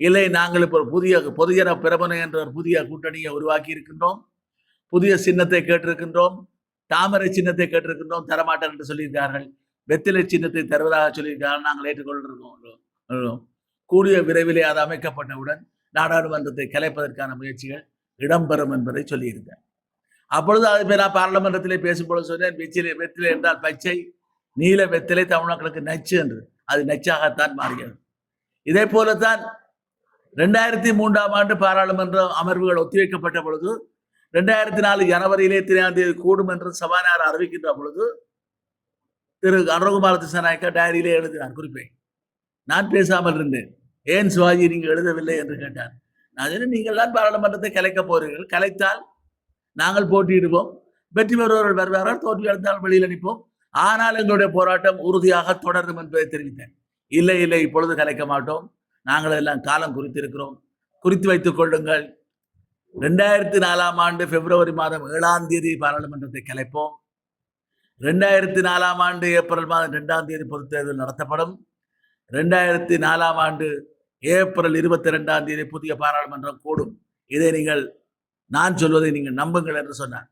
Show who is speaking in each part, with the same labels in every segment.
Speaker 1: இல்லை நாங்கள் இப்போ புதிய பொதுஜன பிரபனை என்ற ஒரு புதிய கூட்டணியை உருவாக்கி இருக்கின்றோம். புதிய சின்னத்தை கேட்டிருக்கின்றோம். தாமரை சின்னத்தை கேட்டிருக்கின்றோம். தரமாட்டேன் என்று சொல்லியிருக்கார்கள் வெத்திலை சின்னத்தை தருவதாக சொல்லியிருக்கார்கள் நாங்கள் ஏற்றுக்கொண்டிருக்கோம் கூடிய விரைவிலே அது அமைக்கப்பட்டவுடன் நாடாளுமன்றத்தை கலைப்பதற்கான முயற்சிகள் இடம்பெறும் என்பதை சொல்லியிருந்தேன் அப்பொழுது அது நான் பாராளுமன்றத்திலே பேசும்பொழுது சொன்னேன் வெச்சிலை வெத்திலை என்றால் பச்சை நீல வெத்திலை தமிழ்நாட்களுக்கு நச்சு என்று. அது நச்சாகத்தான் மாறியது. இதே போலத்தான் ரெண்டாயிரத்தி மூன்றாம் ஆண்டு பாராளுமன்ற அமர்வுகள் ஒத்திவைக்கப்பட்ட பொழுது ரெண்டாயிரத்தி நாலு ஜனவரியிலே திரையாம் தேதி கூடும் என்று சபாநாயகர் அறிவிக்கின்ற பொழுது திரு அனுரகுமார திசாநாயக்கா டைரியிலே எழுதினார் குறிப்பை நான் பேசாமல் இருந்தேன். ஏன் சிவாஜி நீங்கள் எழுதவில்லை என்று கேட்டார். நான் சொன்னேன் நீங்கள் தான் பாராளுமன்றத்தை கலைக்கப் போகிறீர்கள். கலைத்தால் நாங்கள் போட்டியிடுவோம். வெற்றி பெறுபவர்கள் வருவார்கள். தோல்வி அடைந்தால் வெளியில் நிற்போம் ஆனால் எங்களுடைய போராட்டம் உறுதியாக தொடரும் என்பதை தெரிவித்தேன். இல்லை இல்லை இப்பொழுது கலைக்க மாட்டோம். நாங்கள் எல்லாம் காலம் குறித்திருக்கிறோம். குறித்து வைத்துக் கொள்ளுங்கள். ரெண்டாயிரத்தி நாலாம் ஆண்டு பிப்ரவரி மாதம் ஏழாம் தேதி பாராளுமன்றத்தை கலைப்போம் ரெண்டாயிரத்தி நாலாம் ஆண்டு ஏப்ரல் மாதம் ரெண்டாம் தேதி பொதுத் தேர்தல் நடத்தப்படும். ரெண்டாயிரத்தி நாலாம் ஆண்டு ஏப்ரல் இருபத்தி ரெண்டாம் தேதி புதிய பாராளுமன்றம் கூடும். இதை நீங்கள் நான் சொல்வதை நீங்கள் நம்புங்கள் என்று சொன்னார்.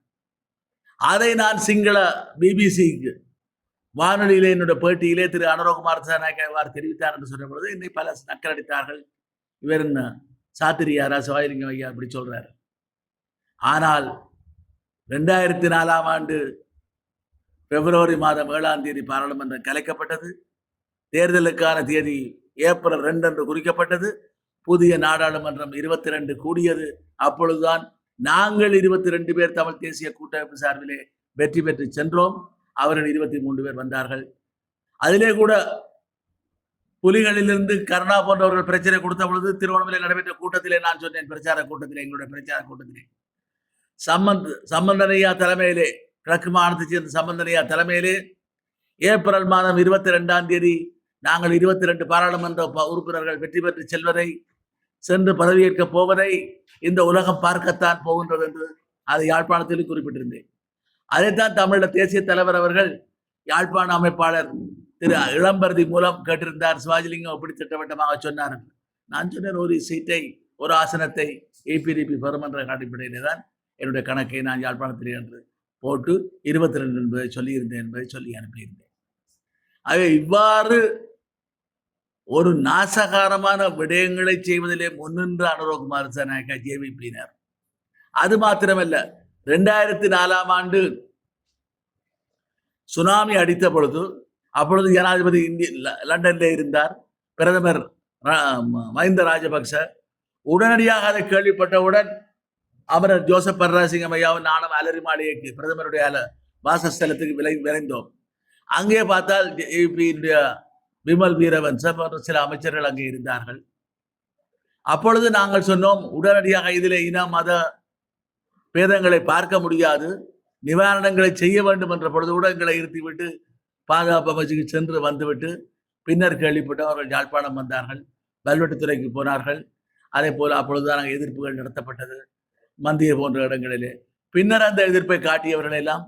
Speaker 1: அதை நான் சிங்கள பிபிசிக்கு வானொலியிலே என்னுடைய பேட்டியிலே திரு அனுரகுமார் திசாநாயக்கா தெரிவித்தார் என்று சொன்ன பொழுது இன்னை பல நக்கரடித்தார்கள் இவர் என்ன சாத்திரியாரா? சிவாஜிலிங்கம் ஐயா அப்படி சொல்றாரு. ஆனால் ரெண்டாயிரத்தி நாலாம் ஆண்டு பிப்ரவரி மாதம் ஏழாம் தேதி பாராளுமன்றம் கலைக்கப்பட்டது. தேர்தலுக்கான தேதி ஏப்ரல் ரெண்டு என்று குறிக்கப்பட்டது. புதிய நாடாளுமன்றம் இருபத்தி ரெண்டு கூடியது. அப்பொழுதுதான் நாங்கள் இருபத்தி ரெண்டு பேர் தமிழ் தேசிய கூட்டமைப்பு சார்பிலே வெற்றி பெற்று சென்றோம். அவர்கள் இருபத்தி மூன்று பேர் வந்தார்கள். அதிலே கூட புலிகளிலிருந்து கருணா போன்றவர்கள் பிரச்சனை கொடுத்த பொழுது திருவண்ணாமலை நடைபெற்ற கூட்டத்திலே நான் சொன்னேன் பிரச்சார கூட்டத்திலே எங்களுடைய பிரச்சார கூட்டத்திலே. சம்பந்த் சம்பந்தனையா தலைமையிலே கிழக்கு மாநிலத்தை சேர்ந்த சம்பந்தனையா தலைமையிலே ஏப்ரல் மாதம் இருபத்தி ரெண்டாம் தேதி நாங்கள் இருபத்தி ரெண்டு பாராளுமன்ற உறுப்பினர்கள் வெற்றி பெற்று செல்வதை சென்று பதவியேற்கப் போவதை இந்த உலகம் பார்க்கத்தான் போகின்றது என்று அதை யாழ்ப்பாணத்தில் குறிப்பிட்டிருந்தேன். அதைத்தான் தமிழக தேசிய தலைவர் அவர்கள் யாழ்ப்பாண அமைப்பாளர் திரு இளம்பரதி மூலம் கேட்டிருந்தார். சிவாஜிலிங்கம் அப்படி திட்டவட்டமாக சொன்னார்? நான் சொன்னேன் ஒரு சீட்டை ஒரு ஆசனத்தை ஏபிடிபி பெறும் என்ற அடிப்படையிலே தான் என்னுடைய கணக்கை நான் யாழ்ப்பாணத்தில் என்று போட்டு இருபத்தி ரெண்டு என்பதை சொல்லியிருந்தேன் என்பதை சொல்லி அனுப்பியிருந்தேன். ஆகவே இவ்வாறு ஒரு நாசகாரமான விடயங்களை செய்வதிலே முன்னின்று அனுரகுமார் நாயக்கா ஜேவிபியினர் அது மாத்திரமல்ல ரெண்டாயிரத்தி நாலாம் ஆண்டு சுனாமி அடித்த பொழுது அப்பொழுது ஜனாதிபதி இந்திய லண்டனில் இருந்தார். பிரதமர் மஹிந்த ராஜபக்ச. உடனடியாக அதை கேள்விப்பட்டவுடன் அமரர் ஜோசப் பர்ராசிங்கம் ஐயாவும் நானும் அலரி மாளிகைக்கு பிரதமருடைய அல வாசஸ்தலத்துக்கு விலை விரைந்தோம். அங்கே பார்த்தால் ஏபியினுடைய விமல் வீரவன் சில அமைச்சர்கள் அங்கே இருந்தார்கள். அப்பொழுது நாங்கள் சொன்னோம் உடனடியாக இதில் இன மத பேதங்களை பார்க்க முடியாது. நிவாரணங்களை செய்ய வேண்டும் என்ற பொழுது கூட எங்களை இருத்திவிட்டு பாதுகாப்பு அமைச்சுக்கு சென்று வந்துவிட்டு பின்னர் கேள்விப்பட்டு அவர்கள் யாழ்ப்பாணம் வந்தார்கள். கல்வெட்டுத்துறைக்கு போனார்கள். அதே போல் அப்பொழுதுதான் நாங்கள் எதிர்ப்புகள் நடத்தப்பட்டது. மந்திய போன்ற இடங்களிலே. பின்னர் அந்த எதிர்ப்பை காட்டியவர்களை எல்லாம்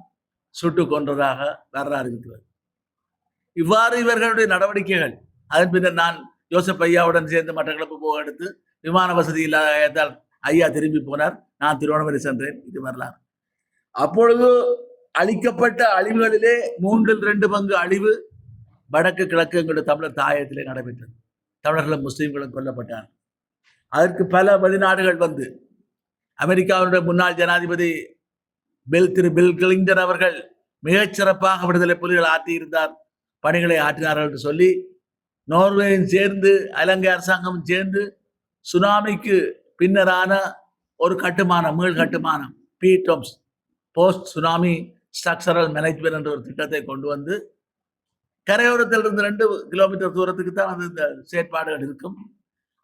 Speaker 1: சுட்டு கொன்றதாக வரலாறு இருக்கிறது. இவ்வாறு இவர்களுடைய நடவடிக்கைகள். அதன் பின்னர் நான் ஜோசப் ஐயாவுடன் சேர்ந்து மட்டக்களப்பு போக எடுத்து விமான வசதி இல்லாத ஐயா திரும்பி போனார். நான் திருவண்ணாமலை சென்றேன். இது வரலாறு. அப்பொழுது அளிக்கப்பட்ட அழிவுகளிலே மூன்றில் ரெண்டு பங்கு அழிவு வடக்கு கிழக்கு எங்களுடைய தமிழர் தாயத்திலே நடைபெற்றது. தமிழர்களும் முஸ்லீம்களும் கொல்லப்பட்டார் அதற்கு பல வெளிநாடுகள் வந்து அமெரிக்காவுடைய முன்னாள் ஜனாதிபதி பில் திரு பில் கிளிங்டன் அவர்கள் மிகச்சிறப்பாக விடுதலை புலிகள் ஆற்றியிருந்தார் பணிகளை ஆற்றினார்கள் என்று சொல்லி நோர்வேயும் சேர்ந்து இலங்கை அரசாங்கம் சேர்ந்து சுனாமிக்கு பின்னரான ஒரு கட்டுமானம் மீள் கட்டுமானம். பிடோம்ஸ் போஸ்ட் சுனாமி ஸ்ட்ரக்சரல் மேனேஜ்மெண்ட் என்ற ஒரு திட்டத்தை கொண்டு வந்து கரையோரத்தில் இருந்து ரெண்டு கிலோமீட்டர் தூரத்துக்கு தான் அந்த இந்த செயற்பாடுகள் இருக்கும்.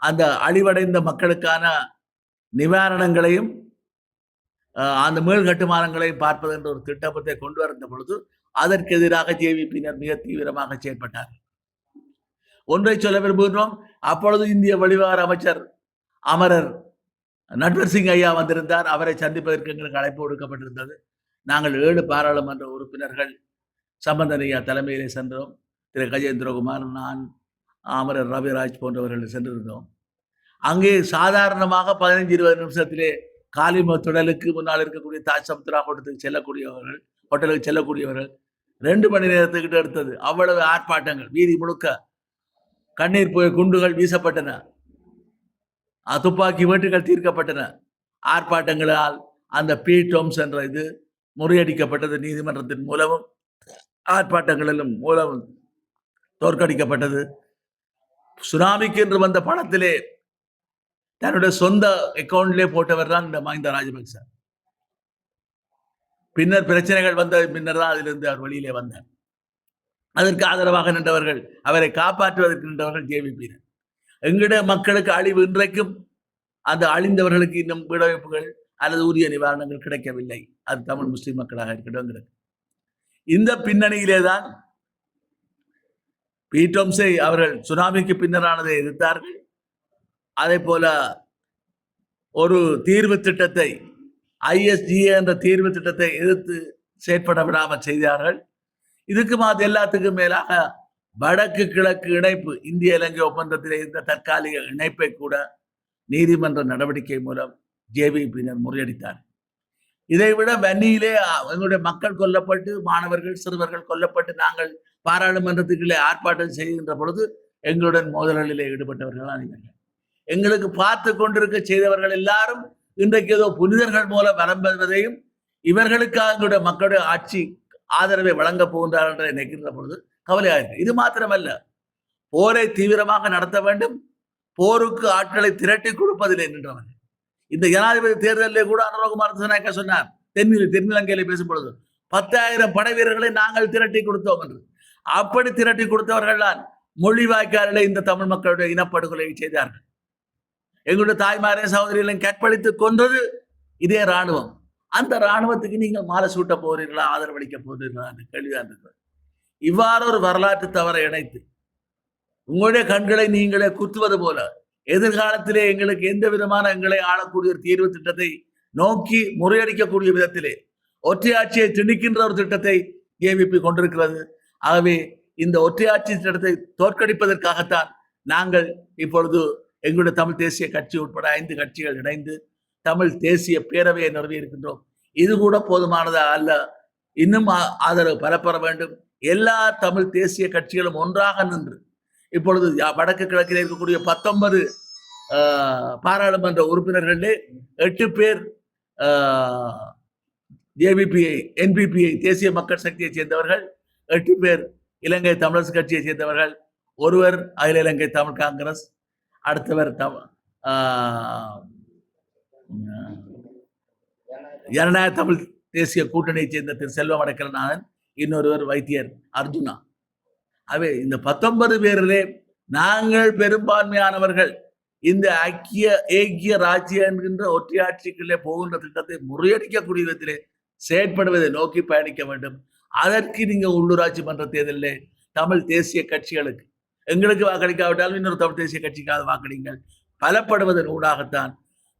Speaker 1: அந்த அழிவடைந்த மக்களுக்கான நிவாரணங்களையும் அந்த மீள் கட்டுமானங்களையும் பார்ப்பது என்ற ஒரு திட்டத்தை கொண்டு வந்த பொழுது அதற்கு எதிராக ஜேவிபியினர் மிக தீவிரமாக செயற்பட்டார். ஒன்றை சொல்ல விரும்புகிறோம் அப்பொழுது இந்திய வெளிவார அமைச்சர் அமரர் நட்வர் சிங் ஐயா வந்திருந்தார். அவரை சந்திப்பதற்கு எங்களுக்கு அழைப்பு கொடுக்கப்பட்டிருந்தது நாங்கள் ஏழு பாராளுமன்ற உறுப்பினர்கள் சம்பந்தன் ஐயா தலைமையிலே சென்றோம். திரு. கஜேந்திரகுமார் நான் அமரர் ரவிராஜ் போன்றவர்கள் சென்றிருந்தோம். அங்கே சாதாரணமாக பதினைஞ்சு இருபது நிமிஷத்திலே காலிம துடலுக்கு முன்னால் இருக்கக்கூடிய தாஜ் சமுத்ரா ஹோட்டலுக்கு செல்லக்கூடியவர்கள் ஹோட்டலுக்கு செல்லக்கூடியவர்கள் ரெண்டு மணி நேரத்துக்கிட்ட எடுத்தது. அவ்வளவு ஆர்ப்பாட்டங்கள். வீதி முழுக்க கண்ணீர் போய் குண்டுகள் வீசப்பட்டன. துப்பாக்கி வேட்டுகள் தீர்க்கப்பட்டன. ஆர்ப்பாட்டங்களால் அந்த பி. டோம்ஸ் என்ற இது முறியடிக்கப்பட்டது. நீதிமன்றத்தின் மூலமும் ஆர்ப்பாட்டங்களிலும் மூலமும் தோற்கடிக்கப்பட்டது. சுனாமிக்கு என்று வந்த பணத்திலே தன்னுடைய சொந்த அக்கவுண்ட்லேயே போட்டவர் தான் இந்த மஹிந்த ராஜபக்ச பின்னர் பிரச்சனைகள் வந்த பின்னர் தான் அதிலிருந்து அவர் வெளியிலே வந்தார். அதற்கு ஆதரவாக நின்றவர்கள் அவரை காப்பாற்றுவதற்கு நின்றவர்கள் ஜேவிபியினர் எங்கிட மக்களுக்கு அழிவு இன்றைக்கும் அந்த அழிந்தவர்களுக்கு இன்னும் விடவைப்புகள் அல்லது உரிய நிவாரணங்கள் கிடைக்கவில்லை. அது தமிழ் முஸ்லிம் மக்களாக இருக்கட்டும் இந்த பின்னணியிலே தான் பீட்டோம்சே அவர்கள் சுனாமிக்கு பின்னரானதை எதிர்த்தார்கள். அதே போல ஒரு தீர்வு திட்டத்தை ஐஎஸ்டிஏ என்ற தீர்வு திட்டத்தை எதிர்த்து செயற்பட விடாமல் செய்தார்கள். இதுக்கு அது எல்லாத்துக்கும் மேலாக வடக்கு கிழக்கு இணைப்பு இந்திய இலங்கை ஒப்பந்தத்தில் இருந்த தற்காலிக இணைப்பை கூட நீதிமன்ற நடவடிக்கை மூலம் ஜேவிபியினர் முறியடித்தார். இதைவிட வன்னியிலே எங்களுடைய மக்கள் கொல்லப்பட்டு மாணவர்கள் சிறுவர்கள் கொல்லப்பட்டு நாங்கள் பாராளுமன்றத்துக்குள்ளே ஆர்ப்பாட்டம் செய்கின்ற பொழுது எங்களுடன் மோதல்களிலே ஈடுபட்டவர்கள் நீங்கள் எங்களுக்கு பார்த்து கொண்டிருக்க செய்தவர்கள் எல்லாரும் இன்றைக்கு ஏதோ புனிதர்கள் மூலம் வரம்பெறுவதையும் இவர்களுக்காக எங்களுடைய மக்களுடைய ஆட்சி ஆதரவை வழங்கப் போகின்றார் என்று நினைக்கின்ற பொழுது கவலையாக இருக்கு. இது மாத்திரமல்ல. போரை தீவிரமாக நடத்த வேண்டும். போருக்கு ஆட்களை திரட்டி கொடுப்பதில்லை நின்றவர்கள். இந்த ஜனாதிபதி தேர்தலிலே கூட அனுரகுமார் திசாநாயக்கா சொன்னார். தென்னில் தென்னிலங்கையில பேசும் பொழுது பத்தாயிரம் படை வீரர்களை நாங்கள் திரட்டி கொடுத்தோம் என்று. அப்படி திரட்டி கொடுத்தவர்கள் தான் மொழிவாய்க்காரிலே இந்த தமிழ் மக்களுடைய இனப்படுகொலை செய்தார்கள். எங்களுடைய தாய்மாரே சகோதரிகளையும் கற்பழித்து கொன்றது இதே ராணுவம் அந்த இராணுவத்துக்கு நீங்கள் மாலை சூட்ட போகிறீர்களா ஆதரவளிக்க போகிறீர்களா அந்த கேள்விதான் இருக்கிறது இவ்வாறு ஒரு வரலாற்று தவறை இணைத்து உங்களுடைய கண்களை நீங்களே குத்துவது போல எதிர்காலத்திலே எங்களுக்கு எந்த விதமான எங்களை ஆளக்கூடிய ஒரு தீர்வு திட்டத்தை நோக்கி முறியடிக்கக்கூடிய விதத்திலே ஒற்றையாட்சியை திணிக்கின்ற ஒரு திட்டத்தை ஏவிபி கொண்டிருக்கிறது. ஆகவே இந்த ஒற்றையாட்சி திட்டத்தை தோற்கடிப்பதற்காகத்தான் நாங்கள் இப்பொழுது எங்களுடைய தமிழ் தேசிய கட்சி உட்பட ஐந்து கட்சிகள் இணைந்து தமிழ் தேசிய பேரவையை நிறுவி இருக்கின்றோம் இது கூட போதுமானதா அல்ல. இன்னும் ஆ- ஆதரவு பரப்பெற வேண்டும். எல்லா தமிழ் தேசிய கட்சிகளும் ஒன்றாக நின்று இப்பொழுது யா- வடக்கு கிழக்கில் இருக்கக்கூடிய பத்தொன்பது பாராளுமன்ற உறுப்பினர்களே எட்டு பேர் ஜேபிபிஐ என்பிபிஐ தேசிய மக்கள் சக்தியை சேர்ந்தவர்கள் எட்டு பேர் இலங்கை தமிழரசு கட்சியை சேர்ந்தவர்கள் ஒருவர் அகில இலங்கை தமிழ் காங்கிரஸ் அடுத்தவர் தம் ஜனநாயக தமிழ் தேசிய கூட்டணியைச் சேர்ந்த திரு செல்வம் அடக்கலநாதன் இன்னொருவர் வைத்தியர் அர்ஜுனா. அவை இந்த பத்தொன்பது பேரிலே நாங்கள் பெரும்பான்மையானவர்கள். இந்த ஐக்கிய ஏக்கிய ராஜ்ய என்கின்ற ஒற்றையாட்சிக்குள்ளே போகின்ற திட்டத்தை முறியடிக்கக்கூடிய விதத்திலே செயற்படுவதை நோக்கி பயணிக்க வேண்டும். அதற்கு நீங்கள் உள்ளூராட்சி மன்ற தேர்தலில் தமிழ் தேசிய கட்சிகளுக்கு. எங்களுக்கு வாக்களிக்காவிட்டாலும் இன்னொரு தமிழ் தேசிய கட்சிக்காக வாக்களிங்கள். பலப்படுவதன் ஊடாகத்தான்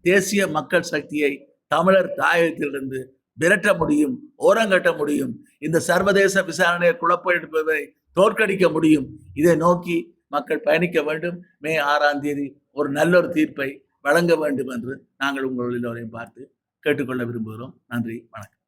Speaker 1: தேசிய மக்கள் சக்தியை தமிழர் தாயகத்திலிருந்து விரட்ட முடியும் ஓரங்கட்ட முடியும். இந்த சர்வதேச விசாரணையை குழப்பம் எடுப்பதை தோற்கடிக்க முடியும். இதை நோக்கி மக்கள் பயணிக்க வேண்டும். மே ஆறாம் தேதி ஒரு நல்லொரு தீர்ப்பை வழங்க வேண்டும் என்று நாங்கள் உங்கள் எல்லோரையும் பார்த்து கேட்டுக்கொள்ள விரும்புகிறோம். நன்றி வணக்கம்.